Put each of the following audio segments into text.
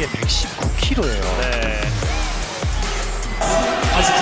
게 119kg예요. 네. 다시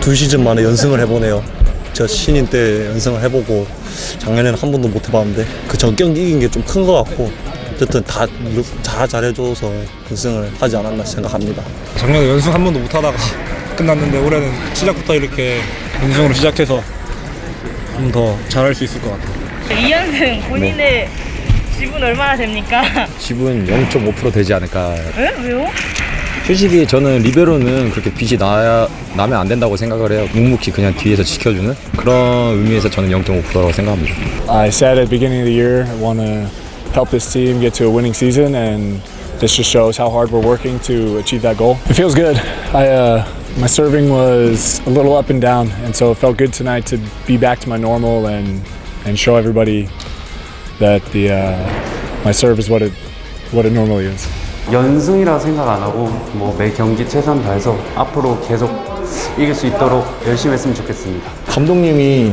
두 시즌 만에 연승을 해보네요. 저 신인 때 연승을 해보고 작년에는 한 번도 못 해봤는데 그 전경 이긴 게 좀 큰 것 같고 어쨌든 다, 다 잘해줘서 연승을 하지 않았나 생각합니다. 작년에 연승 한 번도 못 하다가 끝났는데 올해는 시작부터 이렇게 연승으로 시작해서 좀 더 잘할 수 있을 것 같아요. 2연승 본인의 지분 얼마나 됩니까? 지분 0.5% 되지 않을까. 왜? 왜요? 솔직히 저는 리베로는 그렇게 빚이 나야, 나면 안 된다고 생각을 해요. 묵묵히 그냥 뒤에서 지켜주는 그런 의미에서 저는 0.5%라고 생각합니다. I said at the beginning of the year, I want to help this team get to a winning season, and this just shows how hard we're working to achieve that goal. It feels good. I uh, my serving was a little up and down, and so it felt good tonight to be back to my normal and and show everybody that the uh, my serve is what it what it normally is. 연승이라 생각 안 하고 뭐 매 경기 최선 다해서 앞으로 계속 이길 수 있도록 열심히 했으면 좋겠습니다. 감독님이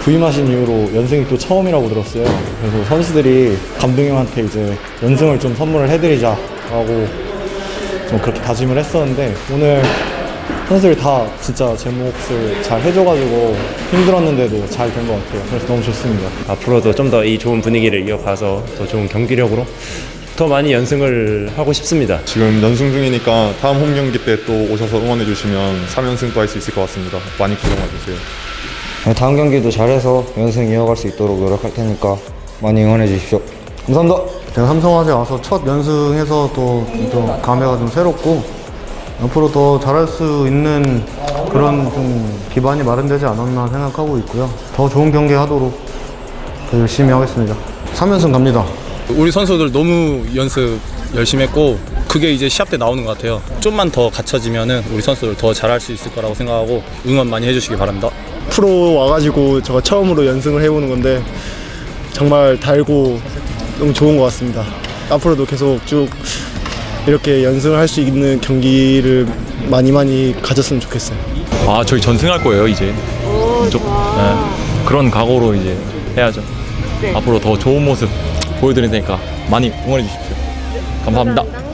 부임하신 이후로 연승이 또 처음이라고 들었어요. 그래서 선수들이 감독님한테 이제 연승을 좀 선물을 해드리자라고 좀 그렇게 다짐을 했었는데 오늘 선수들이 다 진짜 제 몫을 잘 해줘가지고 힘들었는데도 잘 된 것 같아요. 그래서 너무 좋습니다. 앞으로도 좀 더 이 좋은 분위기를 이어가서 더 좋은 경기력으로 더 많이 연승을 하고 싶습니다. 지금 연승 중이니까 다음 홈 경기 때 또 오셔서 응원해 주시면 3연승 또할수 있을 것 같습니다. 많이 구경해 주세요. 다음 경기도 잘해서 연승 이어갈 수 있도록 노력할 테니까 많이 응원해 주십시오. 감사합니다. 제가 삼성화재 와서 첫 연승해서 또좀 감회가 좀 새롭고 앞으로 더 잘할 수 있는 그런 좀 기반이 마련되지 않았나 생각하고 있고요. 더 좋은 경기 하도록 더 열심히 하겠습니다. 3연승 갑니다. 우리 선수들 너무 연습 열심히 했고 그게 이제 시합 때 나오는 것 같아요. 좀만 더 갖춰지면은 우리 선수들 더 잘할 수 있을 거라고 생각하고 응원 많이 해주시기 바랍니다. 프로 와가지고 제가 처음으로 연승을 해보는 건데 정말 달고 너무 좋은 것 같습니다. 앞으로도 계속 쭉 이렇게 연승을 할 수 있는 경기를 많이 많이 가졌으면 좋겠어요. 아 저희 전승할 거예요 이제 좀, 네, 그런 각오로 이제 해야죠 앞으로 더 좋은 모습 보여드릴 테니까 많이 응원해 주십시오 감사합니다.